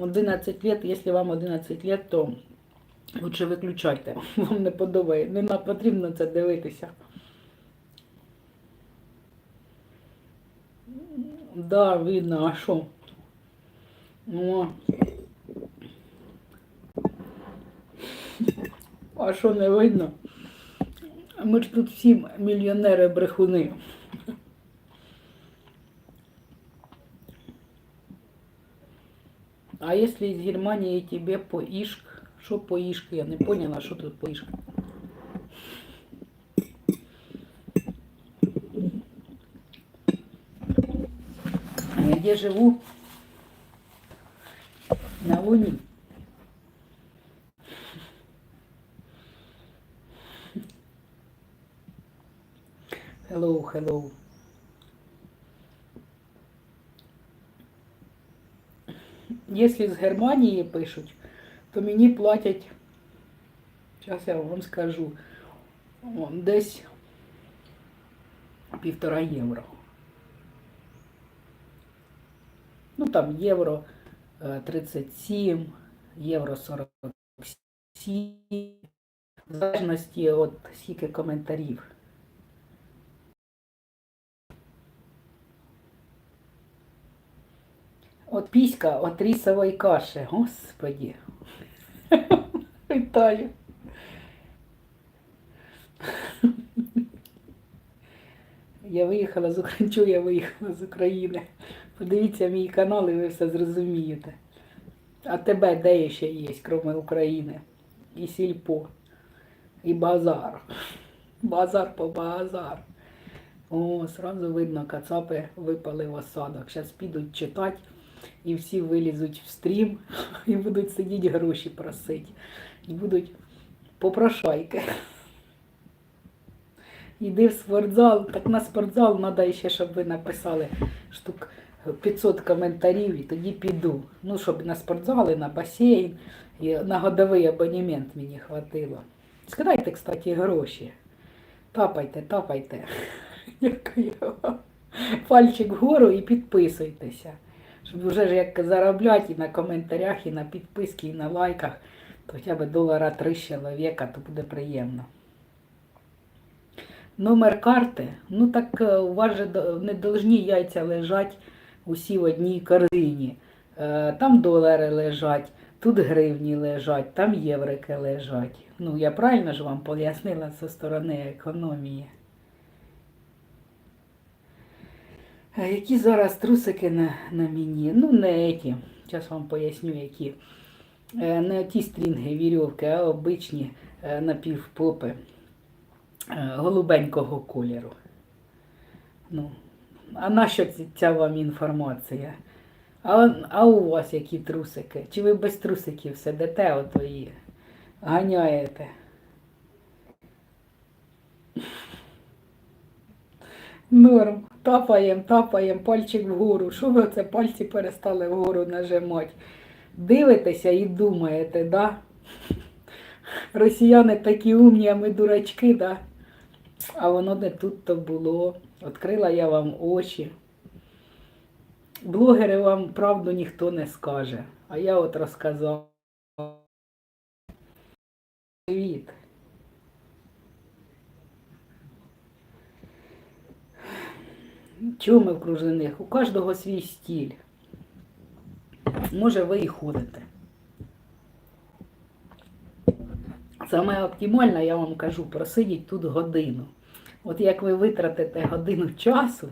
11 лет, якщо вам 11 лет, то лучше виключайте. Вам не подобається. Не потрібно це дивитися. Да, видно, а що? О. А що не видно? Ми ж тут всі мільйонери А если из Германии тебе по Ишк? Что по? Я не поняла, что тут по Ишк. Я где живу? На Луне. Hello, hello. Якщо з Германії пишуть, то мені платять, зараз я вам скажу, десь півтора євро. Ну там євро е, 37, євро 47, в залежності від скільки коментарів. От піська от рисової каші, господі. Вітаю. Я виїхала з України, чого я виїхала з України. Подивіться мій канал і ви все зрозумієте. А тебе де ще є, крім України? І сільпо, і базар. Базар по базар. О, сразу видно, кацапи випали в осадок. Зараз підуть читати і всі вилізуть в стрім і будуть сидіти гроші просити. І будуть попрошайки. Іди в спортзал, так на спортзал треба ще, щоб ви написали штук 500 коментарів і тоді піду. Ну, щоб на спортзал, і на басейн, і на годовий абонемент мені хватило. Скидайте, кстати, гроші. Тапайте, тапайте. Пальчик вгору і підписуйтеся. Щоб вже ж як заробляти і на коментарях, і на підписки, і на лайках, то хоча б долара три чоловіка, то буде приємно. Номер карти, ну так е, у вас же не должні яйця лежать усі в одній корзині. Е, Там долари лежать, тут гривні лежать, там єврики лежать. Ну, я правильно ж вам пояснила зі сторони економії. А які зараз трусики на, на мені? Ну, не ті. Зараз вам поясню, які. Е, Не ті стрінги, вірьовки, а обичні е, напівпопи е, голубенького кольору. Ну, а нащо ця вам інформація? А, а у вас які трусики? Чи ви без трусиків сидите ото і ганяєте? Норм. Тапаєм, тапаєм, пальчик вгору. Що ви це пальці перестали вгору нажимати? Дивитеся і думаєте, да? Росіяни такі умні, а ми дурачки, да? А воно не тут то було. Відкрила я вам очі. Блогери вам правду ніхто не скаже. А я от розказала. Привіт. Чому ми в кружлених? У кожного свій стіль. Може, ви і ходите. Саме оптимально, я вам кажу, просидіть тут годину. От як ви витратите годину часу,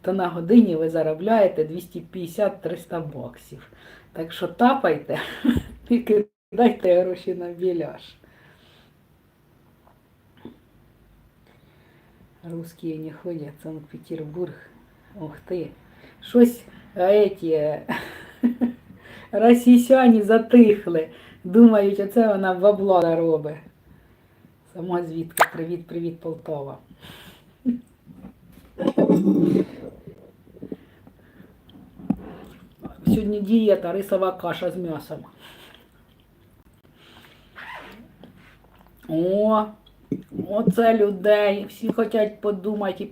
то на годині ви заробляєте 250-300 баксів. Так що тапайте і кидайте гроші на біляш. Русские не ходять, Санкт-Петербург. Ух ти. Щось эти, російсяні затихли. Думають, оце вона бабла робить. Сама звідки? Привіт, привіт, Полтава. Сьогодні дієта, рисова каша з м'ясом. О, оце людей. Всі хочуть подумати